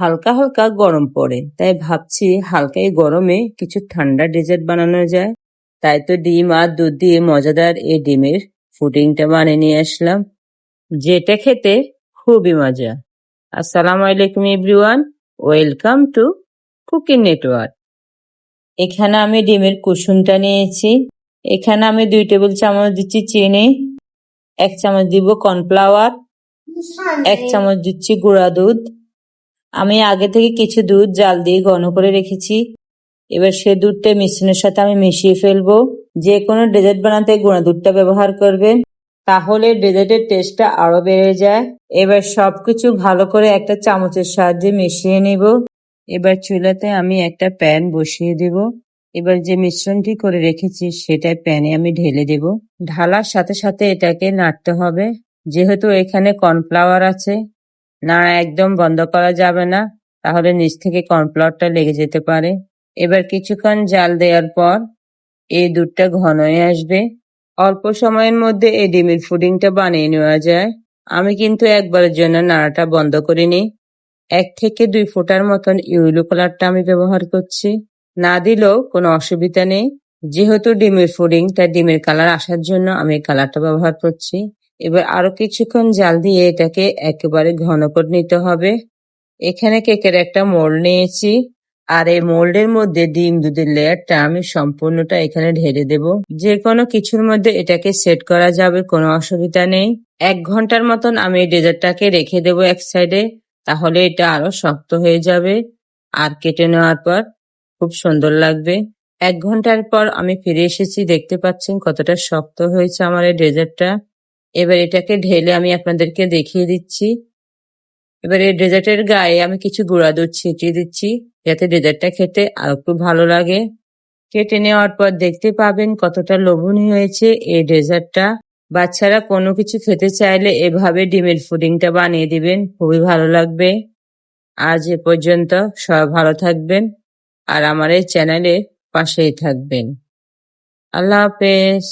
হালকা হালকা গরম পড়ে। তাই ভাবছি হালকা এই গরমে কিছু ঠান্ডা ডেজার্ট বানানো যায়। তাই তো ডিম আর দুধ দিয়ে মজাদার এই ডিমের ফুডিংটা বানিয়ে নিয়ে আসলাম। যেটা খেতে খুবই মজা। আসসালামু আলাইকুম everyone. Welcome to Cooking Network. এখানে আমি ডিমের কুসুমটা নিয়েছি। এখানে আমি দুই টেবিল চামচ দিচ্ছি চিনি। এক চামচ দিব কর্নফ্লাওয়ার। এক চামচ দিচ্ছি গুঁড়া দুধ। আমি আগে থেকে কিছু দুধ জাল দিয়ে ঘন করে রেখেছি। এবার সে দুধটা মিশ্রণের সাথে আমি মিশিয়ে ফেলব। যে কোনো ডেজার্ট বানাতে গুঁড়া দুধটা ব্যবহার করবেন তাহলে ডেজার্টের টেস্টটা আরও বেড়ে যায়। এবার সবকিছু ভালো করে একটা চামচের সাহায্যে মিশিয়ে নিব। এবার চুলাতে আমি একটা প্যান বসিয়ে দেব। এবার যে মিশ্রণটি করে রেখেছি সেটা প্যানে আমি ঢেলে দেব। ঢালার সাথে সাথে এটাকে নাড়তে হবে। যেহেতু এখানে কর্নফ্লাওয়ার আছে নাড়া একদম বন্ধ করা যাবে না। তাহলে নিচ থেকে কর্নফ্লাওয়ারটা লেগে যেতে পারে। এবার কিছুক্ষণ জাল দেওয়ার পর এই দুধটা ঘন হয়ে আসবে। অল্প সময়ের মধ্যে এই ডিমের ফুডিংটা বানিয়ে নেওয়া যায়। আমি কিন্তু একবারের জন্য নাড়াটা বন্ধ করিনি। এক থেকে দুই ফোঁটার মতন ইউলো কালারটা আমি ব্যবহার করছি। না দিলেও কোনো অসুবিধা নেই। যেহেতু ডিমের ফুডিং তাই ডিমের কালার আসার জন্য আমি কালারটা ব্যবহার করছি। এবার আরও কিছুক্ষণ জাল দিয়ে এটাকে একেবারে ঘন করে নিতে হবে। এখানে কেকের একটা মোল্ড নিয়েছি। আর এই মোল্ডের মধ্যে ডিম দুধের লেয়ারটা আমি সম্পূর্ণটা এখানে ঢেলে দেব। যে কোনো কিছুর মধ্যে এটাকে সেট করা যাবে, কোনো অসুবিধা নেই। এক ঘণ্টার মতন আমি এই ডেজার্টটাকে রেখে দেব এক সাইডে, তাহলে এটা আরও শক্ত হয়ে যাবে আর কেটে নেওয়ার পর খুব সুন্দর লাগবে। এক ঘণ্টার পর আমি ফিরে এসেছি, দেখতে পাচ্ছেন কতটা শক্ত হয়েছে আমার এই ডেজার্টটা। এবার এটাকে ঢেলে আমি আপনাদেরকে দেখিয়ে দিচ্ছি। এবার ডেজার্টের গায়ে আমি কিছু গুঁড়া দুধ ছিটিয়ে দিচ্ছি, যাতে ডেজার্টটা খেতে আর একটু ভালো লাগে। কেটে নেওয়ার পর দেখতে পাবেন কতটা লোভনীয় হয়েছে এই ডেজার্টটা। বাচ্চারা কোনো কিছু খেতে চাইলে এভাবে ডিমের ফুডিংটা বানিয়ে দিবেন, খুবই ভালো লাগবে। আজ এ পর্যন্ত সবাই ভালো থাকবেন আর আমার এই চ্যানেলে পাশেই থাকবেন। আল্লাহ হাফেজ।